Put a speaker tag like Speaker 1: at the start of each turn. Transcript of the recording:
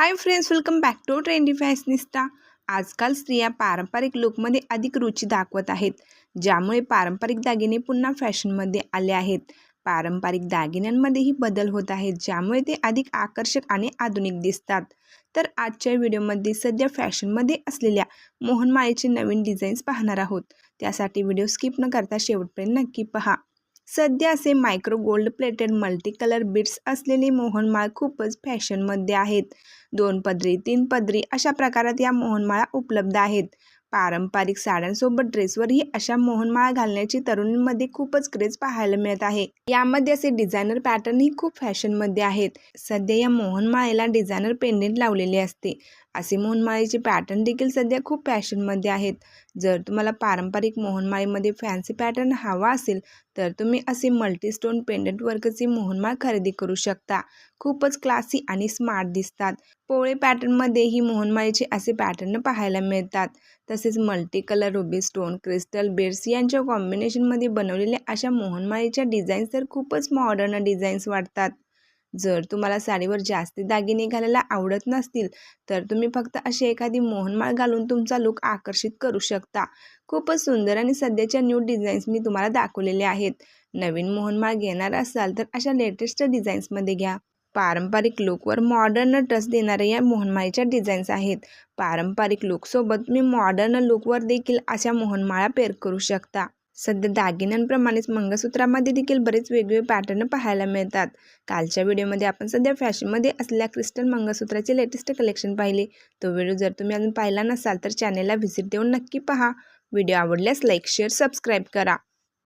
Speaker 1: Hi friends welcome back to trendy fashionista आजकाल स्त्रिया पारंपरिक लुकमध्ये अधिक रुची दाखवत आहेत ज्यामुळे पारंपरिक दागिने पुन्हा फॅशनमध्ये आले आहेत. पारंपरिक दागिन्यांमध्येही बदल होत आहेत ज्यामुळे ते अधिक आकर्षक आणि आधुनिक दिसतात. तर आजच्या व्हिडिओमध्ये सध्या फॅशनमध्ये असलेल्या मोहनमाळेचे नवीन डिझाईन्स पाहणार आहोत. त्यासाठी व्हिडिओ स्किप न करता शेवटपर्यंत नक्की पहा. सध्या असे micro gold plated multi colour bits असलेली मोहनमाळ खूपच फॅशनमध्ये आहेत. दोन पदरी तीन पदरी अशा प्रकारात या मोहनमाळा उपलब्ध आहेत. पारंपरिक साड्यांसोबत ड्रेसवरही अशा मोहनमाळा घालण्याची तरुणींमध्ये खूपच क्रेज पाहायला मिळत आहे. यामध्ये असे डिझायनर पॅटर्नही खूप फॅशनमध्ये आहेत. सध्या या मोहनमाळेला डिझायनर पेंडेंट लावलेले असते. असे मोहनमाळीचे पॅटर्न देखील सध्या खूप फॅशनमध्ये आहेत. जर तुम्हाला पारंपरिक मोहनमाळीमध्ये फॅन्सी पॅटर्न हवा असेल तर तुम्ही असे मल्टीस्टोन पेंडंट वर्कचे मोहनमाळ खरेदी करू शकता. खूपच क्लासी आणि स्मार्ट दिसतात. पोळे पॅटर्नमध्ये ही असे पॅटर्न पाहायला मिळतात. तसेच multi colour ruby stone crystal beads यांच्या कॉम्बिनेशनमध्ये बनवलेल्या अशा मोहनमाळीच्या डिझाईन्स तर खूपच मॉडर्न डिझाईन्स वाटतात जर तुम्हाला साडीवर जास्ती दागिने घालायला आवडत नसतील तर तुम्ही फक्त अशी एखादी मोहनमाळ घालून तुमचा लुक आकर्षित करू शकता. खूपच सुंदर आणि सध्याच्या न्यू डिझाईन्स मी तुम्हाला दाखवलेले आहेत. नवीन मोहनमाळ घेणार असाल तर अशा लेटेस्ट डिझाईन्समध्ये घ्या. पारंपरिक लुकवर मॉडर्न टच देणाऱ्या या मोहनमाळीच्या डिझाईन्स आहेत. पारंपरिक लुकसोबत तुम्ही मॉडर्न लुकवर देखील अशा मोहनमाळा पेअर करू शकता. सध्या दागिन्यांप्रमाणेच मंगळसूत्रामध्ये देखील बरेच वेगवेगळे पॅटर्न पाहायला मिळतात. कालच्या व्हिडिओमध्ये आपण सध्या फॅशनमध्ये असलेल्या क्रिस्टल मंगळसूत्राचे लेटेस्ट कलेक्शन पाहिले. तो व्हिडिओ जर तुम्ही अजून पाहिला नसाल तर चॅनेलला व्हिजिट देऊन नक्की पहा. व्हिडिओ आवडल्यास लाईक शेअर सबस्क्राईब करा.